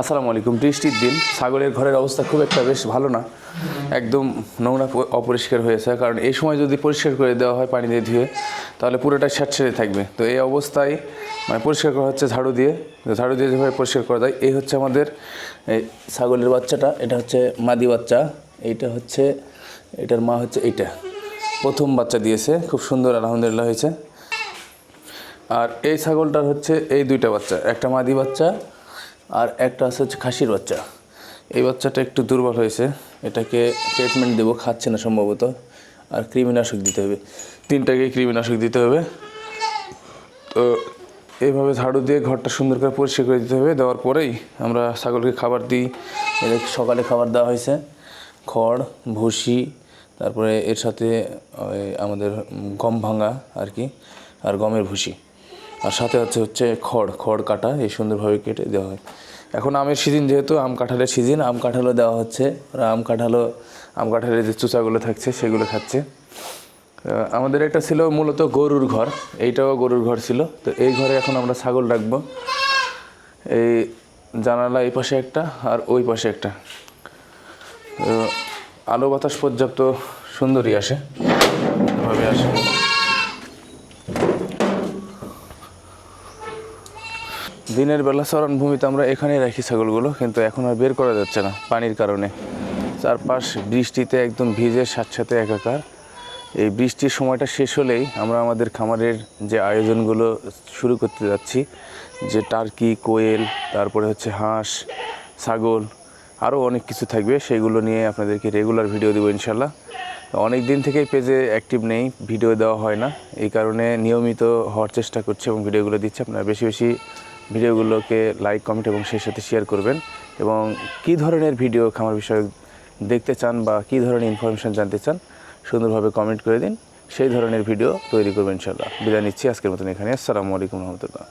আসসালামু আলাইকুম, বৃষ্টির দিন। ছাগলের ঘরের অবস্থা খুব একটা বেশ ভালো না। একদম নোংরা অপরিষ্কার হয়েছে কারণ এই সময় যদি পরিষ্কার করে দেওয়া হয় পানি দিয়ে ধুয়ে, তাহলে পুরোটা স্যাঁতসেঁতে থাকবে। তো এই অবস্থায় মানে পরিষ্কার করা হচ্ছে ঝাড়ু দিয়ে। ঝাড়ু দিয়ে যেভাবে পরিষ্কার করা যায়, এই হচ্ছে আমাদের, এই ছাগলের বাচ্চাটা। এটা হচ্ছে মাদি বাচ্চা। এইটা হচ্ছে, এটার মা হচ্ছে এইটা। প্রথম বাচ্চা দিয়েছে। খুব সুন্দর, আলহামদুলিল্লাহ হয়েছে। আর এই ছাগলটার হচ্ছে এই দুইটা বাচ্চা। একটা মাদি বাচ্চা আর একটা আছে হচ্ছে খাসির বাচ্চা। এই বাচ্চাটা একটু দুর্বল হয়েছে। এটাকে ট্রিটমেন্ট দেবো, খাচ্ছে না সম্ভবত। আর কৃমিনাশক দিতে হবে। তিনটাকেই কৃমিনাশক দিতে হবে। তো এইভাবে ঝাড়ু দিয়ে ঘরটা সুন্দর করে পরিষ্কার করে দিতে হবে। দেওয়ার পরেই আমরা ছাগলকে খাবার দিই। এদের সকালে খাবার দেওয়া হয়েছে। খড়, ভুসি, তারপরে এর সাথে আমাদের গম ভাঙা আর কি, আর গমের ভুসি। আর সাথে হচ্ছে হচ্ছে খড় খড় কাটা, এই সুন্দরভাবে কেটে দেওয়া হয়। এখন আমের সিজন যেহেতু, আম কাঁঠালের সিজন, আম কাঁঠালও দেওয়া হচ্ছে। আম কাঁঠালও, আম কাঁঠালের যে চুচাগুলো থাকছে, সেগুলো খাচ্ছে। আমাদের এটা ছিল মূলত গরুর ঘর, এইটাও গরুর ঘর ছিল। তো এই ঘরে এখন আমরা ছাগল রাখব। এই জানালা এই পাশে একটা আর ওই পাশে একটা। আলো বাতাস পর্যাপ্ত সুন্দরই আসে। এভাবে আসে। দিনের বেলা চরণ ভূমিতে আমরা এখানেই রাখি ছাগলগুলো, কিন্তু এখন আর বের করা যাচ্ছে না পানির কারণে। চারপাশ বৃষ্টিতে একদম ভিজে সাথে একাকার। এই বৃষ্টির সময়টা শেষ হলেই আমরা আমাদের খামারের যে আয়োজনগুলো শুরু করতে যাচ্ছি, যে টার্কি, কোয়েল, তারপরে হচ্ছে হাঁস, ছাগল, আরও অনেক কিছু থাকবে, সেগুলো নিয়ে আপনাদেরকে রেগুলার ভিডিও দেবো ইনশাল্লাহ। অনেক দিন থেকেই পেজে অ্যাক্টিভ নেই, ভিডিও দেওয়া হয় না। এই কারণে নিয়মিত হওয়ার চেষ্টা করছি এবং ভিডিওগুলো দিচ্ছি। আপনারা বেশি বেশি ভিডিওগুলোকে লাইক কমেন্ট এবং সেই সাথে শেয়ার করবেন এবং কি ধরনের ভিডিও খামার বিষয়ে দেখতে চান বা কি ধরনের ইনফরমেশান জানতে চান, সুন্দরভাবে কমেন্ট করে দিন। সেই ধরনের ভিডিও তৈরি করবেন ইনশাল্লাহ বিদায় নিচ্ছি। আজকের মতন এখানে আসসালামু আলাইকুম রহমতুল্লাহ।